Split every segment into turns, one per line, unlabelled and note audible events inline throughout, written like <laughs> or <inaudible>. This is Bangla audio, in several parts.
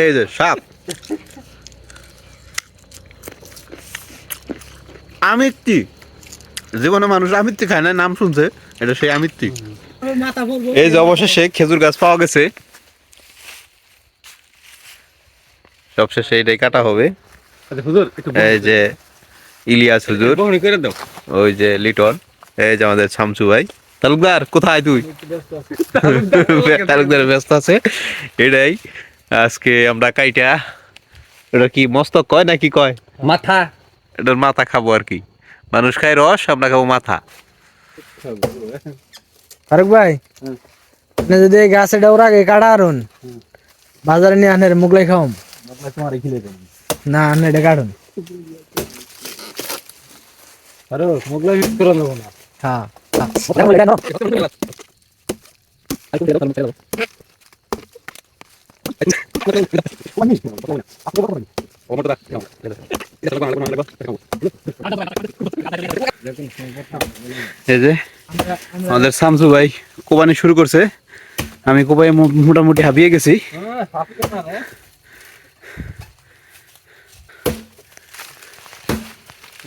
এই যে সাপ। আমিত্তি। জীবনে মানুষ আমিত্তি খায় না নাম শুনছে এটা সেই আমিত্তি। এই যে অবশেষে খেজুর গাছ পাওয়া গেছে। সবশেষে এটাই কাটা হবে। এই যে ইলিয়াস হুজুর। ওই যে লিটন এই যে আমাদের শামসু ভাই। তালুকদার কোথায় তুই? <laughs> তালুকদার ব্যস্ত আছে। এটাই আজকে আমরা কাইটা এটা কি মস্তক কয় নাকি কয়?
মাথা।
এটার মাথা খাব আর কি। মানুষ খায় রস আমরা খাব মাথা।
ফারুক ভাই আপনি যদি এই গাছ এটা ওরা আগে কাটা আরুন বাজারে নিয়ে আনের মুগলাই খাওয়াম। না আনে এটা কাটুন।
করে দেবো না।
হ্যাঁ।
আমাদের শামসু ভাই কোবানি শুরু করছে। আমি কোবাই মোটামুটি হাবিয়ে গেছি।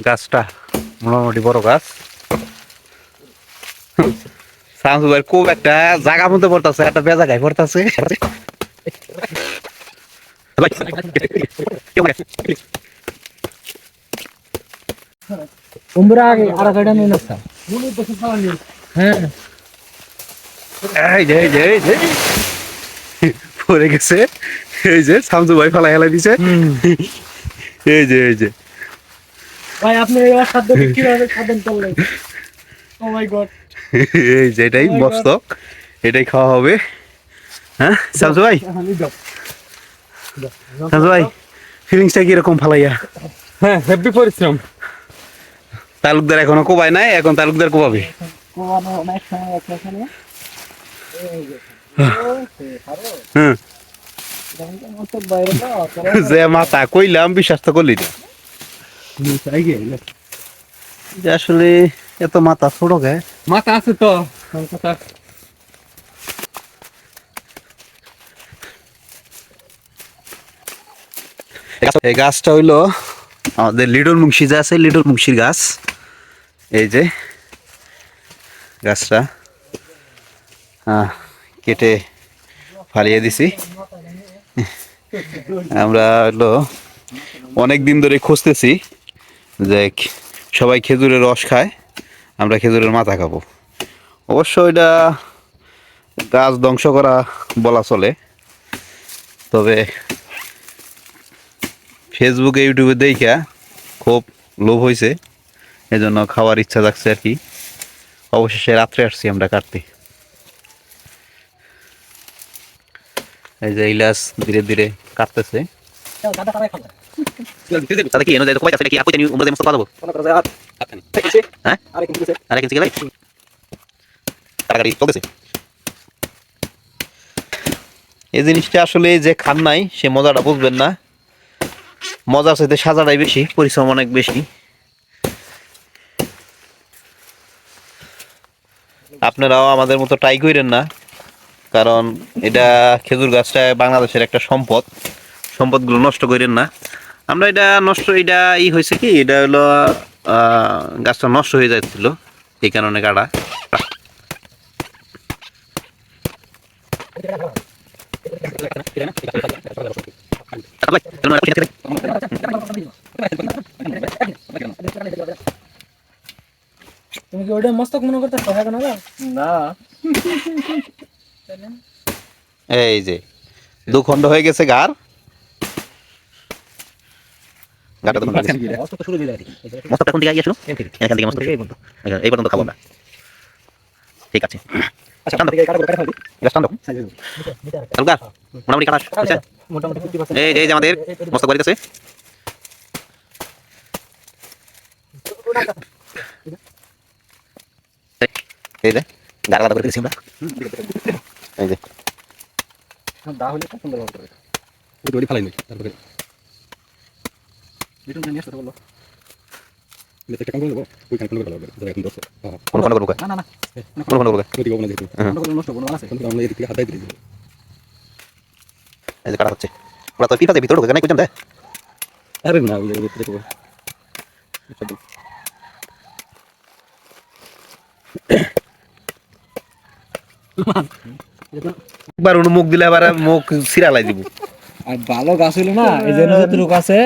গাছটা মোটামুটি বড় গাছ। শামসু ভাই খুব একটা জায়গা মধ্যে পড়তেছে, একটা বেজা বেজাগায় পড়তেছে।
উমরা আগে আর কাটা নিয়ে নাস্তা হ্যাঁ।
এই যে এই যে এই যে। পড়ে গেছে। এই যে শামসু ভাই ফেলা হেলা দিছে। এই যে এই যে।
ভাই আপনি এই অসাধ্য কীভাবে সাধন করলেন? ও মাই গড
এই যে এটাই মস্তক। এটাই খাওয়া হবে। হ্যাঁ ভাই? ভাই ফিলিংসটা কীরকম ফালাইয়া?
হ্যাঁ হেভি পরিশ্রম।
তালুকদার এখনও কোবায় নাই? এখন তালুকদার কোবাবে? যে মাথা কইলাম বিশ্বাস তো করলি না। আসলে এত মাথা ছোট গে
মাথা আছে তো কথা
এই গাছটা হইল আমাদের লিডল মুন্সি যে আছে লিডল মুংশির গাছ। এই যে গাছটা। কেটে ফালিয়ে দিছি। আমরা হলো অনেক দিন ধরে খুঁজতেছি যে সবাই খেজুরের রস খায়, আমরা খেজুরের মাথা খাব। অবশ্য এটা গাছ ধ্বংস করা বলা চলে। তবে ফেসবুকে ইউটিউবে দেখা খুব লোভ হয়েছে এজন্য খাওয়ার ইচ্ছা থাকছে আর কি। অবশেষে রাত্রে আসছি আমরা কাটতে। এই যে ইলাস ধীরে ধীরে কাটতেছে। কি এনে যায় কয়টা সেটা কি আপনি উমরা দেমস্ত পাবো হ্যাঁ? আরে চলতেছে। এই জিনিসটা আসলে যে খান নাই সে মজাটা বুঝবেন না। মজার সাথে সাজাটাই বেশি, পরিশ্রম অনেক বেশি। আপনারাও আমাদের মতো ট্রাই করেন না, কারণ এটা খেজুর গাছটা বাংলাদেশের একটা সম্পদ। সম্পদগুলো নষ্ট করেন না। আমরা এটা নষ্ট, এটা ই হয়েছে কি, এটা হলো গাছটা নষ্ট হয়ে যাচ্ছিল এই কারণে কাটা
ওটা মস্তক মনে করতেছো এখন না
না।
এই যে দু খণ্ড হয়ে গেছে গার। গাটা তখন মস্তকটা কোন দিকে গিয়েছিল? এখান থেকে। মস্তক। এখান- এই পর্যন্ত খাব আমরা। ঠিক আছে। আচ্ছা টান দাও। গ্যাস টান দাও। হালকা, মোটামুটি কাটা হয়েছে?
মোটামুটি ফিফটি
এই এই যে আমাদের মস্তক বাড়ি আছে এই যে গাড়া গাড়া করে দিয়েছি আমরা। এই যে।
দা হলে খুব সুন্দর হবে ওই দড়ি ফালাই নাই তারপরে। লিটন নিয়ে আসতে বলল একটা কাম করে দেবো ওই কাম করে ভালো হবে এখন দশ
কোন করব
না না না।
কোন খণ্ড করব
ওই দিকে না যেহেতু। নষ্ট করব না কিন্তু আমরা এদিক থেকে হাতাই দিই
এই যে কাটা হচ্ছে। ওরা তো পিঠাতে ভিতরে ঢোকে দেয়
আরে না ওই
একবার ওর মুখ দিলে আবার মুখ সিরালাই দিব।
আর ভালো গাছ হইল না এই যে যতটুকু আছে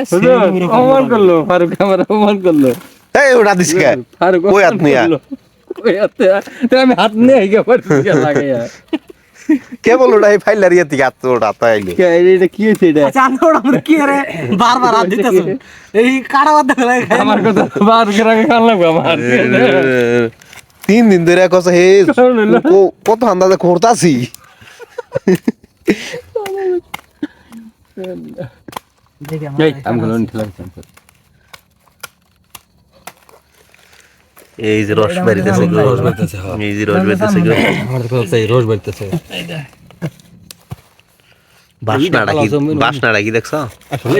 অপমান করল ফারুক আমার অপমান করল।
এই ওটা দিস কে?
ফারুক
কই হাত নিয়া?
কই হাত আমি হাত নিয়ে গিয়ে পারছি লাগে
কে বলল ওটা? এই ফাইলার ইয়ে থেকে হাত ওটা হাত আইলো।
এটা কি হয়েছে এটা?
চান্দর আমরা কি রে? বারবার হাত দিতেছ। এই কাটা বাদ
আমার কথা বার করে আগে খান লাগবে আমার।
তিন দিন ধরে কস হে কত আন্দাজে করতাছি
এই
যে রস বাড়িতেছে
হ্যাঁ।
এই যে রস বাড়িতেছে গো।
আমার রোজ বাড়তেছে
বাসনাটা কি
ভালো
বাসনাটা কি দেখছ?
আসলে?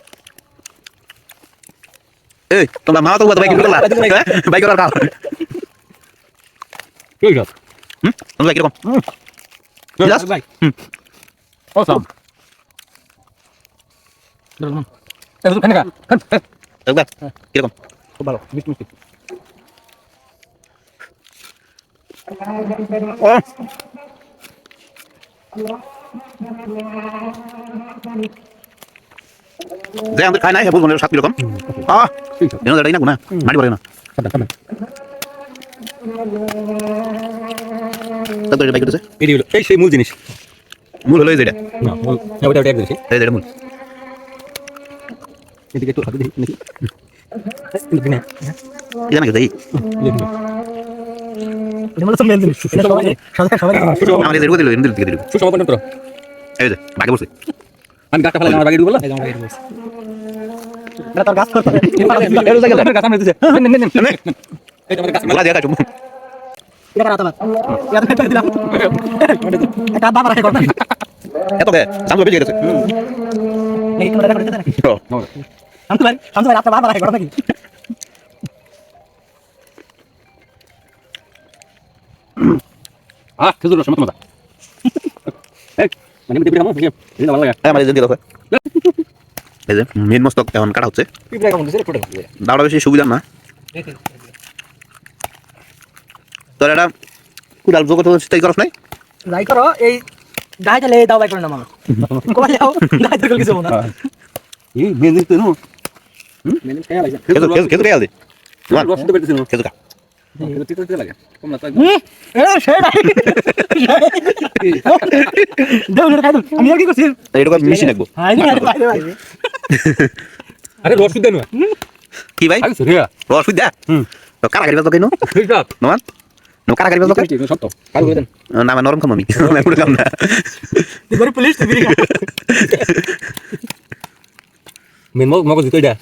এই
এই যে এই- এই বাড়িতে পাতা সেই সেই পুরা সেই এই যে
কি কও
সেই শান্ত হয়ে দাঁড়ানো সেই বুঝছ না কাটাম দেন
একদম এটা না আসলে সেই কোন হতে হতে হতে
এই যে দরকার আছে
কি করা
এই পিটা খাইতেছ
এই যে এই যে
দাঁত ঢুকাছ না এটা খাইতেছ
এই বাটা হতে দাও ইয়া কোদা
এই যে গো খেজুর বাড়ি তো
হ্যাঁ খেজুর সব নষ্ট
কিবা
হুম
এই তোমরা মা তো বাইক করলা বাইক করার কাল
কি হইছে
হুম তোমরা বাইক কিরকম Yes.
ভাই অসাম এটা তো কেন
একবার কিরকম
খুব ভালো মিষ্টি মিষ্টি
যে আমাদের খাই নাই বুঝব না সাত কীরকম আহ না গুনা। মাটি পড়ে না।
এই সেই মূল জিনিস।
মূল হলো যেটা
না না
যেটা মূল।
এদিকে একটু হাতে দেখি নাকি না।
যেটা দিল দিল দিল এই যে বাকি বসে
আমি গাছটা ফেলাই আমার বাগে ঢুকবো
এটা তোর গাছ করতে
গাছ আমি দিছে নেন নেন নেন এই তোমার গাছ
গোলা দিয়া কাটু
এটা দিলাম বাবা রাখে করতে
এত কে সামনে বেজে গেছে
এই তোমরা এটা করতে না আমি তো ভাই আমি ভাই আপনার বাবা রাখে করতে নাকি
আহ খেজুর রস মত মজা এই মানে বিড়ি খামো এই
যে মেন মস্তক এখন কাটা হচ্ছে। দাওড়া বেশি সুবিধা না। তোর এটা কুড়াল যোগ করতে তাই করস নাই?
যাই করো এই গাই তাহলে দাও বাই করে না মানুষ কোথায় যাও গাই তো কিছু না।
এই মেন দিতে নো মেন খায়া লাগে
খেজুর খেজুর খেজুর খেজুর
খেজুর দিতে দিতে লাগে। তো
আর কি করছি?
এটা মিশি রাখব
হাই রে ভাই ভাই।
আরে রস দিতে নো
কি ভাই? রস সুবিধা তো কারা গাড়ি বাজলো কেন? নমান? নো কারা গাড়ি বাজলো কেন?
সত্য করে দেন।
না আমি নরম খাম আমি। <laughs> আমি পুরো খাম না।
তুই করে পুলিশ <laughs>
মেন দিতে এটা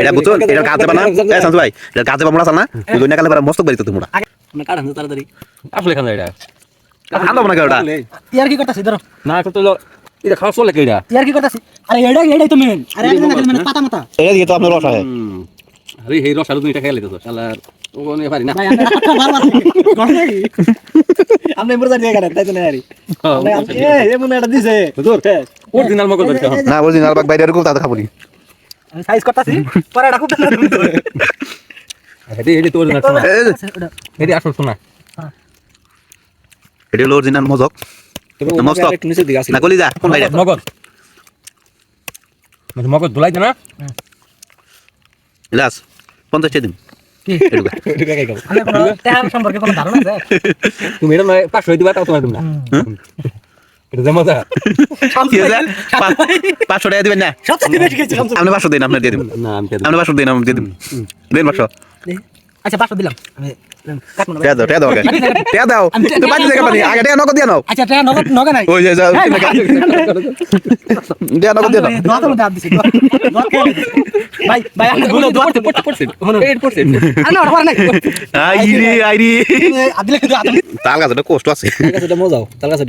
এটা বুঝছ এটা কাজ যাবা না এ শান্ত ভাই এটা কাজ যাবা মোড়া চাল না তুই দইনা কালে মস্তক বাড়িতে তুমি মোড়া
না কারণ তাড়াতাড়ি।
আসলে খান এটা।
আনলো না কেউটা
ইয়ার কি করতাছিস ধরো।
না তো তো এটা খাওয়া চলে কেডা
ইয়ার কি করতাছিস আরে এডা এডাই তো মেন আরে একটা মানে পাতা মাতা
এটা দিয়ে তো আপনার রস হয়।
আরে এই রস আলু এটা খেয়ে তো শালার ও পারি না।
তাই তো না আরে এমন এটা দিছে।
মগজ
বলছি নালবাগ বাইরে খাব নি।
সাইজ করতাছি পরে খুব না তুমি তো
এটা এটা তো অরিজিনাল শোনা।
এই যে,
ওটা
এটা আসল শোনা।
এটা হলো অরিজিনাল মজক। মস্তক
একটু নিচে দিকে আসি।
না গলি যা কোন ভাইটা
মগজ। মানে মগজ ধুলাই না?
লাস পঞ্চাশ দিন। এটুকু।
আমি কোনো ট্যাম সম্পর্কে কোনো ধারণা আছে?
তুমি এটা নয় পাঁচশো দিবা তাও তোমার?
পা- পাঁচশো টাকা দিবেন না? আপনি পাঁচশো দিন আপনার দিয়ে দিবেন
না আমি
আপনি পাঁচশো দিন দিয়ে দিবেন দিন পাঁচশো
আচ্ছা পাঁচশো দিলাম। আমি আচ্ছা
কষ্ট আছে।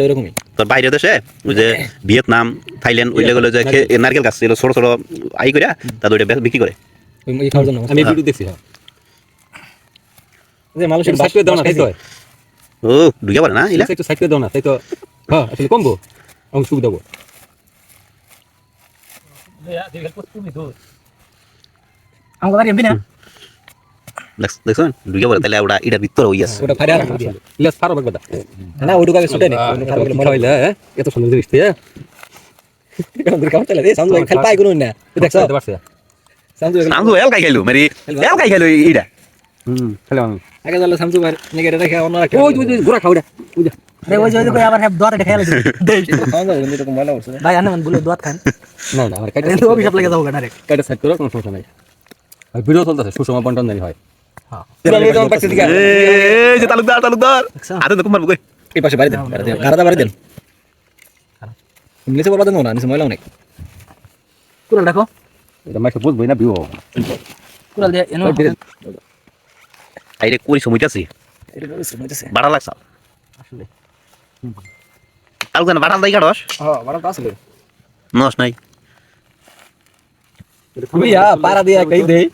এরকমই
তোর বাইরে দেশে ওই যে ভিয়েতনাম থাইল্যান্ড ওই যেগুলো যে নারকেল গাছ এগুলো ছোট ছোট আই করে তাদের বিক্রি করে।
আমি ভিডিও দেখছি হ্যাঁ। যে মানুষের সাইড করে দাও না তাই তো
ও ঢুকে পারে না ইলা?
একটু সাইড করে দাও না তাই তো। হ্যাঁ আসলে কমবো আমি সুবিধা দেবো।
আমাকে বাড়ি না?
দেখছেন ঢুকে পড়ে তাহলে ওটা এটা ভিতরে ওই আছে
ওটা ফারে আর ইলাস ফারো বাগবা না ওই ঢুকাকে ছুটে নে মনে হইলে হ্যাঁ? এত সুন্দর জিনিস দিয়ে আমাদের কাম চলে রে সামনে খালি পাই কোনো না। দেখছ সামনে
এল কাই খাইলো মেরি। এল কাই খাইলো ইটা।
হুম খালি আমি। আগে চলে সামনে বার নেগে রেখে অন্য রাখে ওই ওই ঘোরা খাওয়া ওই যা
রে ওই ওই কই আবার হ্যাঁ দোয়াতে খেয়াল আছে
খাওয়া যাবে কিন্তু এরকম মজা করছে
ভাই আনে মান বলে দোয়াত খান।
না না আমার কাটা
এটা তো অভিশাপ লেগে যাব ডাইরেক্ট
কাটা সাইড করো কোনো সমস্যা নাই। আর ভিডিও চলতেছে সুষমা বন্টন জানি হয়।
হ্যাঁ।
এই যে তালুকদার তালুকদার। আরে দেখো মারবো কই
এই পাশে বাড়ি দেন গাড়াটা বাড়ি দেন নিচে বলবা দেন না নিচে ময়লা অনেক।
কুড়াল দেখো
এটা মাইকে বুঝবই না বিও
কুড়াল দিয়ে এনো
আইরে করি সময়টাছি বাড়া লাগছে।
আসলে।
তালুকদার বাড়া দাই কাটস
হ্যাঁ বড় কাজ আছে।
নস নাই।
ইয়া পারা দিয়া কই দেই।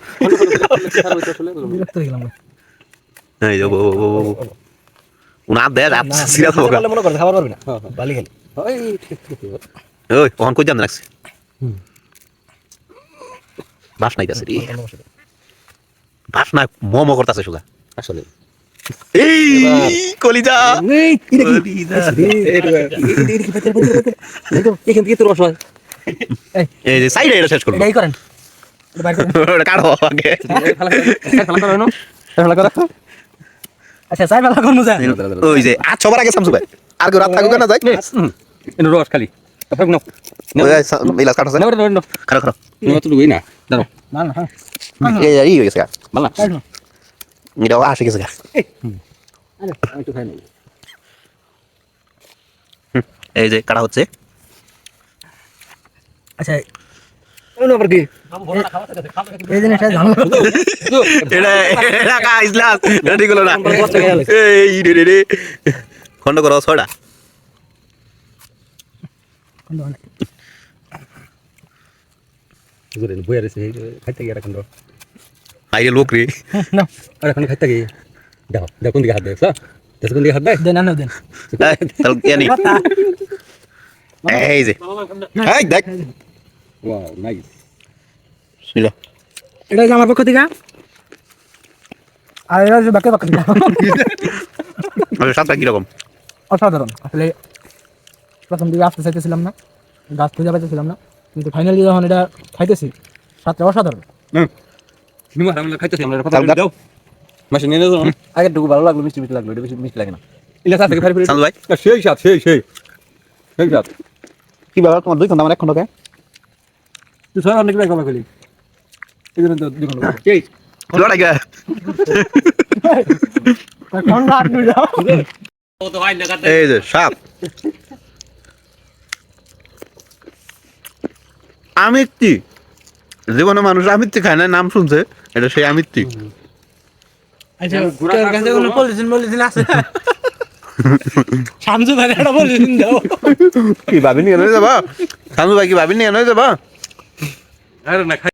বিরক্ত হয়ে গেলাম। ভাই।
এই যে ও ও ও উনা দে রাত সিরা তো
মনে করে খাবার পারবি না। বালি খেলি।
ওই ঠিক ঠিক
ওই ওহন কই জান রাখছে? বাস নাইতাছে রে। বাস না মোমো করতাছে সুগা
আসলে।
এই কলিজা।
এখান থেকে তোর রস হয়
এই যে সাইডে এটা শেষ করব।
এটাই করেন।
কাটো আগে।
আচ্ছা যায়
ওই যে আজ সবার আগে সামসু ভাই। আর কেউ রাত থাকুক না যাই।
এনে রস খালি। নাও।
ইলাস
তো না। দাঁড়াও।
না না হ্যাঁ।
এই এই হয়ে গেছে
কাট না।
এটা আসে গেছে এই যে কাটা হচ্ছে
আচ্ছা
ওনো আবার কি
এই জিনিসটা জানো
এটা এটা কা ইসলাস রেডি করল না এই রে আইরে লোক রে।
না।
আর এখন খাইতে গিয়ে। দেখো দেখুন দিকে হাত দেখছ দেখুন দিকে হাত দেখ
দেন আনো দেন।
তাহলে কে নি এই যে। এই দেখ।
ওয়াও নাইস
বিসমিল্লাহ
এটা আমার পক্ষ থেকে? আর এটা বাকি পক্ষ থেকে?
ওই সাতটা কীরকম?
অসাধারণ। আসলে প্রথম দিকে আসতে চাইতেছিলাম না। গাছ খুঁজে পাইতেছিলাম না। কিন্তু ফাইনালি যখন এটা খাইতেছি সাতটা অসাধারণ।
নিমা আমরা খাইতেছি আমরা কথা দাও মাসে নিয়ে যাও। আগে টুকু ভালো লাগল মিষ্টি মিষ্টি লাগল এটা বেশি মিষ্টি লাগে না। ইলা সাথে ফের ফের
ভাই।
সেই সাথ সেই সেই। সেই সাথ
কি ব্যাপার তোমার দুই আমার এক কে
তুই খেলি তো দুই এই
এই যে সাপ আমিত্তি জীবনে মানুষ আমিত্তি খায় না নাম শুনছে এটা সেই আমিত্তি।
আচ্ছা তোর কাছে কোনো পলিথিন পলিথিন আছে? <laughs> শামসু ভাই একটা পলিথিন দাও।
কি ভাবিনি এনে যাবা শামু ভাই কি ভাবিনি এনে যাবা
আরে না